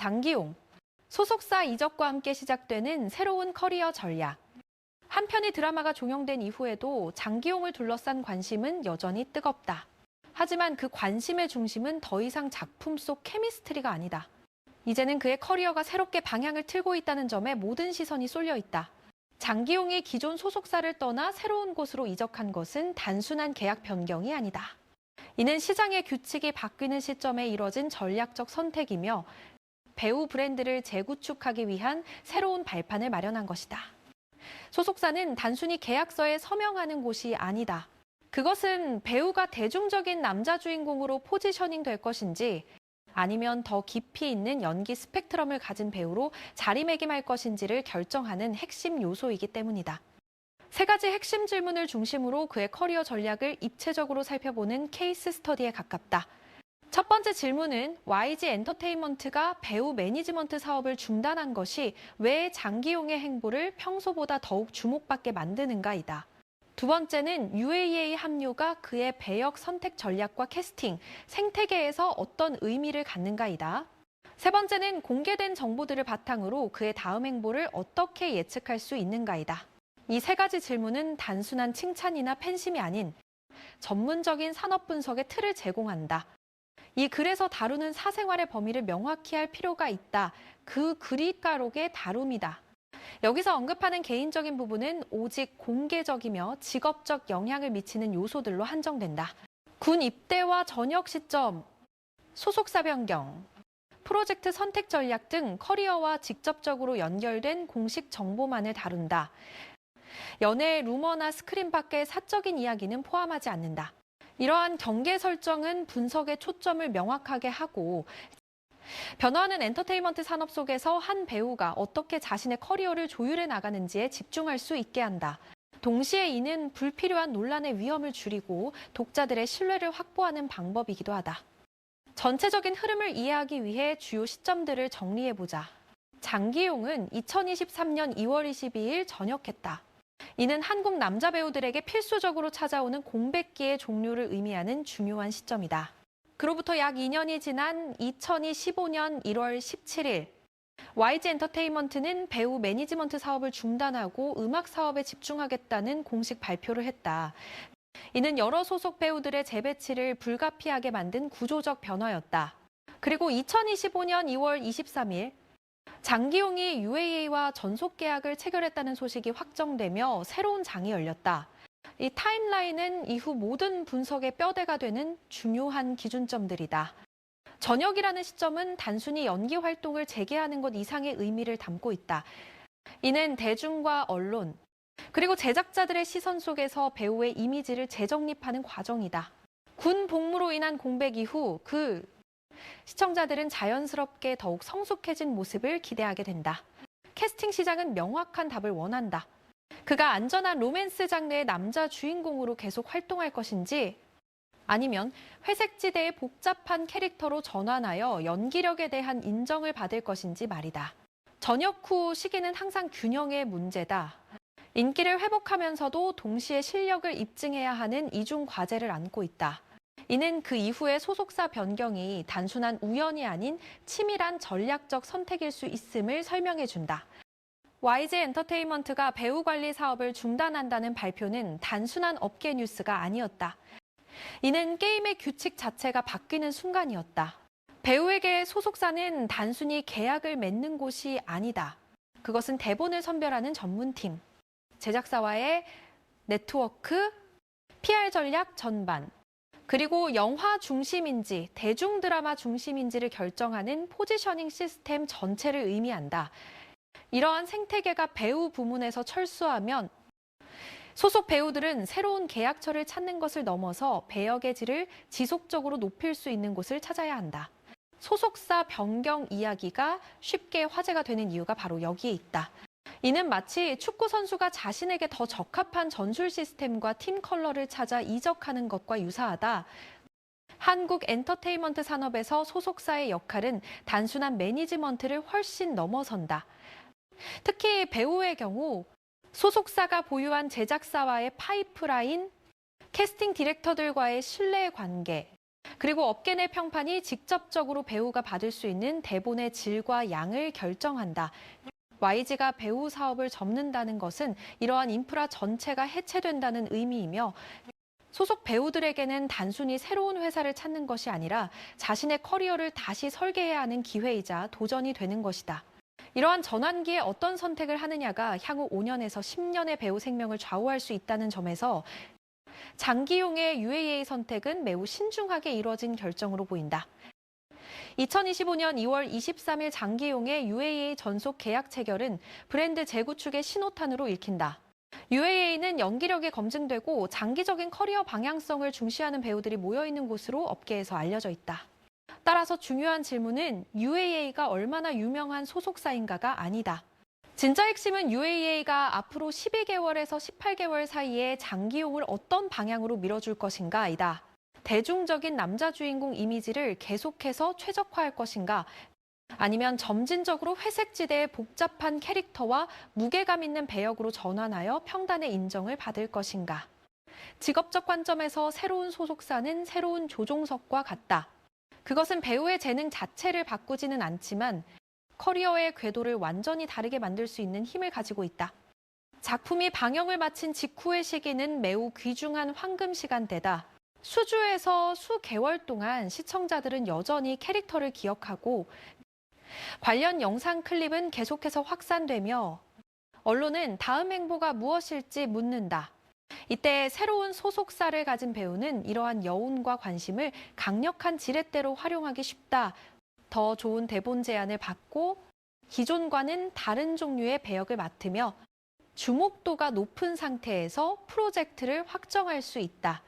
장기용, 소속사 이적과 함께 시작되는 새로운 커리어 전략. 한 편의 드라마가 종영된 이후에도 장기용을 둘러싼 관심은 여전히 뜨겁다. 하지만 그 관심의 중심은 더 이상 작품 속 케미스트리가 아니다. 이제는 그의 커리어가 새롭게 방향을 틀고 있다는 점에 모든 시선이 쏠려 있다. 장기용이 기존 소속사를 떠나 새로운 곳으로 이적한 것은 단순한 계약 변경이 아니다. 이는 시장의 규칙이 바뀌는 시점에 이뤄진 전략적 선택이며 배우 브랜드를 재구축하기 위한 새로운 발판을 마련한 것이다. 소속사는 단순히 계약서에 서명하는 곳이 아니다. 그것은 배우가 대중적인 남자 주인공으로 포지셔닝 될 것인지 아니면 더 깊이 있는 연기 스펙트럼을 가진 배우로 자리매김할 것인지를 결정하는 핵심 요소이기 때문이다. 세 가지 핵심 질문을 중심으로 그의 커리어 전략을 입체적으로 살펴보는 케이스 스터디에 가깝다. 첫 번째 질문은 YG 엔터테인먼트가 배우 매니지먼트 사업을 중단한 것이 왜 장기용의 행보를 평소보다 더욱 주목받게 만드는가이다. 두 번째는 UAA 합류가 그의 배역 선택 전략과 캐스팅, 생태계에서 어떤 의미를 갖는가이다. 세 번째는 공개된 정보들을 바탕으로 그의 다음 행보를 어떻게 예측할 수 있는가이다. 이 세 가지 질문은 단순한 칭찬이나 팬심이 아닌 전문적인 산업 분석의 틀을 제공한다. 이 글에서 다루는 사생활의 범위를 명확히 할 필요가 있다. 그 그립가록의 다룸이다. 여기서 언급하는 개인적인 부분은 오직 공개적이며 직업적 영향을 미치는 요소들로 한정된다. 군 입대와 전역 시점, 소속사 변경, 프로젝트 선택 전략 등 커리어와 직접적으로 연결된 공식 정보만을 다룬다. 연애 루머나 스크린 밖의 사적인 이야기는 포함하지 않는다. 이러한 경계 설정은 분석의 초점을 명확하게 하고 변화하는 엔터테인먼트 산업 속에서 한 배우가 어떻게 자신의 커리어를 조율해 나가는지에 집중할 수 있게 한다. 동시에 이는 불필요한 논란의 위험을 줄이고 독자들의 신뢰를 확보하는 방법이기도 하다. 전체적인 흐름을 이해하기 위해 주요 시점들을 정리해보자. 장기용은 2023년 2월 22일 전역했다. 이는 한국 남자 배우들에게 필수적으로 찾아오는 공백기의 종료를 의미하는 중요한 시점이다. 그로부터 약 2년이 지난 2015년 1월 17일 YG 엔터테인먼트는 배우 매니지먼트 사업을 중단하고 음악 사업에 집중하겠다는 공식 발표를 했다. 이는 여러 소속 배우들의 재배치를 불가피하게 만든 구조적 변화였다. 그리고 2025년 2월 23일 장기용이 UAA와 전속 계약을 체결했다는 소식이 확정되며 새로운 장이 열렸다. 이 타임라인은 이후 모든 분석의 뼈대가 되는 중요한 기준점들이다. 전역이라는 시점은 단순히 연기 활동을 재개하는 것 이상의 의미를 담고 있다. 이는 대중과 언론, 그리고 제작자들의 시선 속에서 배우의 이미지를 재정립하는 과정이다. 군 복무로 인한 공백 이후 그 시청자들은 자연스럽게 더욱 성숙해진 모습을 기대하게 된다. 캐스팅 시장은 명확한 답을 원한다. 그가 안전한 로맨스 장르의 남자 주인공으로 계속 활동할 것인지 아니면 회색지대의 복잡한 캐릭터로 전환하여 연기력에 대한 인정을 받을 것인지 말이다. 전역 후 시기는 항상 균형의 문제다. 인기를 회복하면서도 동시에 실력을 입증해야 하는 이중 과제를 안고 있다. 이는 그 이후의 소속사 변경이 단순한 우연이 아닌 치밀한 전략적 선택일 수 있음을 설명해 준다. YG 엔터테인먼트가 배우 관리 사업을 중단한다는 발표는 단순한 업계 뉴스가 아니었다. 이는 게임의 규칙 자체가 바뀌는 순간이었다. 배우에게 소속사는 단순히 계약을 맺는 곳이 아니다. 그것은 대본을 선별하는 전문팀, 제작사와의 네트워크, PR 전략 전반, 그리고 영화 중심인지 대중 드라마 중심인지를 결정하는 포지셔닝 시스템 전체를 의미한다. 이러한 생태계가 배우 부문에서 철수하면 소속 배우들은 새로운 계약처를 찾는 것을 넘어서 배역의 질을 지속적으로 높일 수 있는 곳을 찾아야 한다. 소속사 변경 이야기가 쉽게 화제가 되는 이유가 바로 여기에 있다. 이는 마치 축구 선수가 자신에게 더 적합한 전술 시스템과 팀 컬러를 찾아 이적하는 것과 유사하다. 한국 엔터테인먼트 산업에서 소속사의 역할은 단순한 매니지먼트를 훨씬 넘어선다. 특히 배우의 경우 소속사가 보유한 제작사와의 파이프라인, 캐스팅 디렉터들과의 신뢰 관계, 그리고 업계 내 평판이 직접적으로 배우가 받을 수 있는 대본의 질과 양을 결정한다. YG가 배우 사업을 접는다는 것은 이러한 인프라 전체가 해체된다는 의미이며 소속 배우들에게는 단순히 새로운 회사를 찾는 것이 아니라 자신의 커리어를 다시 설계해야 하는 기회이자 도전이 되는 것이다. 이러한 전환기에 어떤 선택을 하느냐가 향후 5년에서 10년의 배우 생명을 좌우할 수 있다는 점에서 장기용의 UAA 선택은 매우 신중하게 이루어진 결정으로 보인다. 2025년 2월 23일 장기용의 UAA 전속 계약 체결은 브랜드 재구축의 신호탄으로 읽힌다. UAA는 연기력이 검증되고 장기적인 커리어 방향성을 중시하는 배우들이 모여 있는 곳으로 업계에서 알려져 있다. 따라서 중요한 질문은 UAA가 얼마나 유명한 소속사인가가 아니다. 진짜 핵심은 UAA가 앞으로 12개월에서 18개월 사이에 장기용을 어떤 방향으로 밀어줄 것인가이다. 대중적인 남자 주인공 이미지를 계속해서 최적화할 것인가? 아니면 점진적으로 회색지대의 복잡한 캐릭터와 무게감 있는 배역으로 전환하여 평단의 인정을 받을 것인가? 직업적 관점에서 새로운 소속사는 새로운 조종석과 같다. 그것은 배우의 재능 자체를 바꾸지는 않지만 커리어의 궤도를 완전히 다르게 만들 수 있는 힘을 가지고 있다. 작품이 방영을 마친 직후의 시기는 매우 귀중한 황금 시간대다. 수주에서 수개월 동안 시청자들은 여전히 캐릭터를 기억하고 관련 영상 클립은 계속해서 확산되며 언론은 다음 행보가 무엇일지 묻는다. 이때 새로운 소속사를 가진 배우는 이러한 여운과 관심을 강력한 지렛대로 활용하기 쉽다. 더 좋은 대본 제안을 받고 기존과는 다른 종류의 배역을 맡으며 주목도가 높은 상태에서 프로젝트를 확정할 수 있다.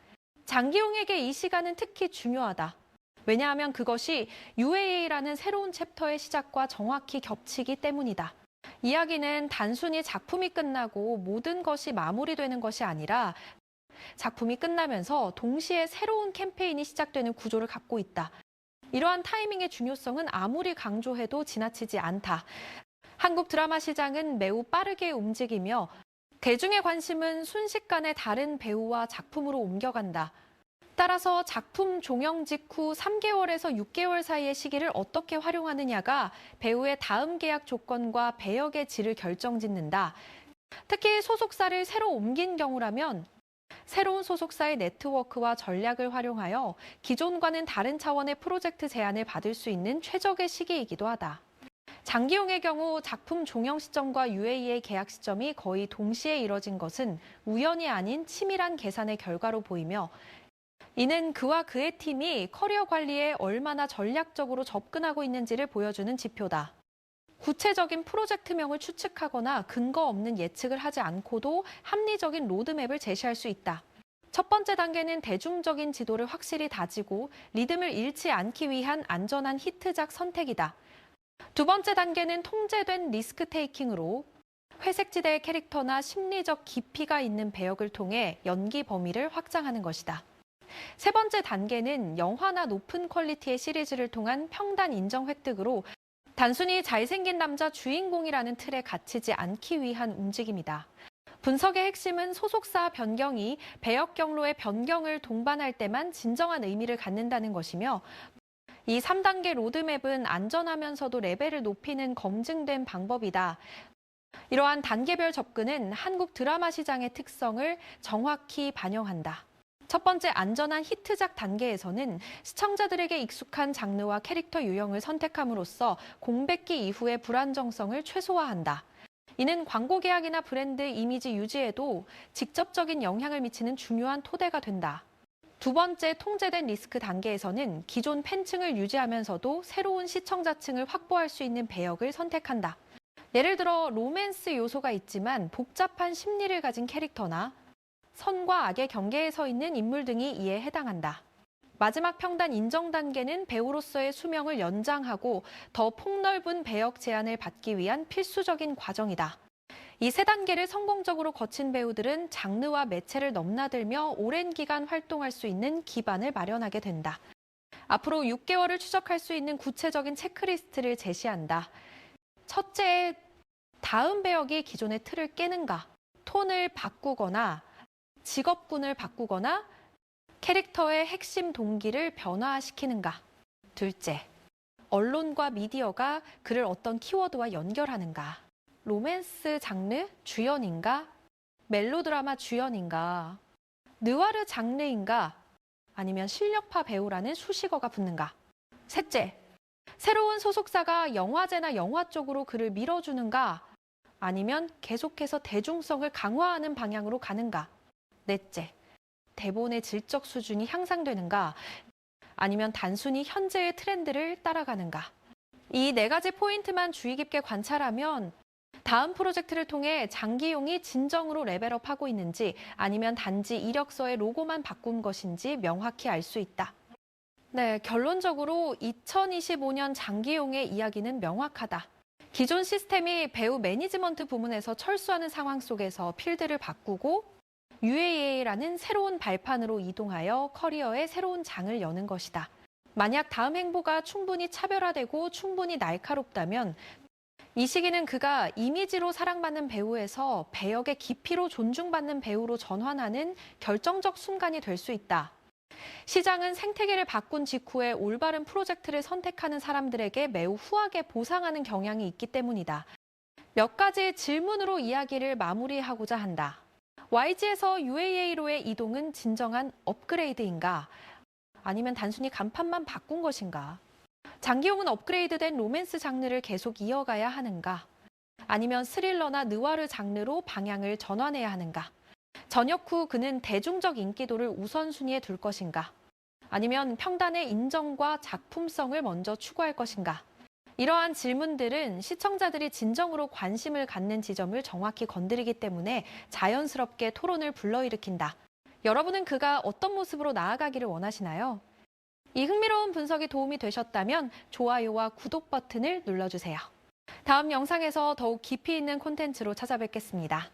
장기용에게 이 시간은 특히 중요하다. 왜냐하면 그것이 UAA라는 새로운 챕터의 시작과 정확히 겹치기 때문이다. 이야기는 단순히 작품이 끝나고 모든 것이 마무리되는 것이 아니라 작품이 끝나면서 동시에 새로운 캠페인이 시작되는 구조를 갖고 있다. 이러한 타이밍의 중요성은 아무리 강조해도 지나치지 않다. 한국 드라마 시장은 매우 빠르게 움직이며 대중의 관심은 순식간에 다른 배우와 작품으로 옮겨간다. 따라서 작품 종영 직후 3개월에서 6개월 사이의 시기를 어떻게 활용하느냐가 배우의 다음 계약 조건과 배역의 질을 결정짓는다. 특히 소속사를 새로 옮긴 경우라면 새로운 소속사의 네트워크와 전략을 활용하여 기존과는 다른 차원의 프로젝트 제안을 받을 수 있는 최적의 시기이기도 하다. 장기용의 경우 작품 종영 시점과 UAE의 계약 시점이 거의 동시에 이뤄진 것은 우연이 아닌 치밀한 계산의 결과로 보이며 이는 그와 그의 팀이 커리어 관리에 얼마나 전략적으로 접근하고 있는지를 보여주는 지표다. 구체적인 프로젝트명을 추측하거나 근거 없는 예측을 하지 않고도 합리적인 로드맵을 제시할 수 있다. 첫 번째 단계는 대중적인 지도를 확실히 다지고 리듬을 잃지 않기 위한 안전한 히트작 선택이다. 두 번째 단계는 통제된 리스크 테이킹으로 회색지대의 캐릭터나 심리적 깊이가 있는 배역을 통해 연기 범위를 확장하는 것이다. 세 번째 단계는 영화나 높은 퀄리티의 시리즈를 통한 평단 인정 획득으로 단순히 잘생긴 남자 주인공이라는 틀에 갇히지 않기 위한 움직임이다. 분석의 핵심은 소속사 변경이 배역 경로의 변경을 동반할 때만 진정한 의미를 갖는다는 것이며 이 3단계 로드맵은 안전하면서도 레벨을 높이는 검증된 방법이다. 이러한 단계별 접근은 한국 드라마 시장의 특성을 정확히 반영한다. 첫 번째 안전한 히트작 단계에서는 시청자들에게 익숙한 장르와 캐릭터 유형을 선택함으로써 공백기 이후의 불안정성을 최소화한다. 이는 광고 계약이나 브랜드 이미지 유지에도 직접적인 영향을 미치는 중요한 토대가 된다. 두 번째 통제된 리스크 단계에서는 기존 팬층을 유지하면서도 새로운 시청자층을 확보할 수 있는 배역을 선택한다. 예를 들어 로맨스 요소가 있지만 복잡한 심리를 가진 캐릭터나 선과 악의 경계에 서 있는 인물 등이 이에 해당한다. 마지막 평단 인정 단계는 배우로서의 수명을 연장하고 더 폭넓은 배역 제안을 받기 위한 필수적인 과정이다. 이 세 단계를 성공적으로 거친 배우들은 장르와 매체를 넘나들며 오랜 기간 활동할 수 있는 기반을 마련하게 된다. 앞으로 6개월을 추적할 수 있는 구체적인 체크리스트를 제시한다. 첫째, 다음 배역이 기존의 틀을 깨는가, 톤을 바꾸거나 직업군을 바꾸거나 캐릭터의 핵심 동기를 변화시키는가? 둘째, 언론과 미디어가 그를 어떤 키워드와 연결하는가? 로맨스 장르 주연인가? 멜로드라마 주연인가? 느와르 장르인가? 아니면 실력파 배우라는 수식어가 붙는가? 셋째, 새로운 소속사가 영화제나 영화 쪽으로 그를 밀어주는가? 아니면 계속해서 대중성을 강화하는 방향으로 가는가? 넷째, 대본의 질적 수준이 향상되는가? 아니면 단순히 현재의 트렌드를 따라가는가? 이 네 가지 포인트만 주의 깊게 관찰하면 다음 프로젝트를 통해 장기용이 진정으로 레벨업하고 있는지 아니면 단지 이력서의 로고만 바꾼 것인지 명확히 알 수 있다. 네, 결론적으로 2025년 장기용의 이야기는 명확하다. 기존 시스템이 배우 매니지먼트 부문에서 철수하는 상황 속에서 필드를 바꾸고 UAA라는 새로운 발판으로 이동하여 커리어의 새로운 장을 여는 것이다. 만약 다음 행보가 충분히 차별화되고 충분히 날카롭다면 이 시기는 그가 이미지로 사랑받는 배우에서 배역의 깊이로 존중받는 배우로 전환하는 결정적 순간이 될 수 있다. 시장은 생태계를 바꾼 직후에 올바른 프로젝트를 선택하는 사람들에게 매우 후하게 보상하는 경향이 있기 때문이다. 몇 가지 질문으로 이야기를 마무리하고자 한다. YG에서 UAA로의 이동은 진정한 업그레이드인가? 아니면 단순히 간판만 바꾼 것인가? 장기용은 업그레이드된 로맨스 장르를 계속 이어가야 하는가? 아니면 스릴러나 느와르 장르로 방향을 전환해야 하는가? 전역 후 그는 대중적 인기도를 우선순위에 둘 것인가? 아니면 평단의 인정과 작품성을 먼저 추구할 것인가? 이러한 질문들은 시청자들이 진정으로 관심을 갖는 지점을 정확히 건드리기 때문에 자연스럽게 토론을 불러일으킨다. 여러분은 그가 어떤 모습으로 나아가기를 원하시나요? 이 흥미로운 분석이 도움이 되셨다면 좋아요와 구독 버튼을 눌러주세요. 다음 영상에서 더욱 깊이 있는 콘텐츠로 찾아뵙겠습니다.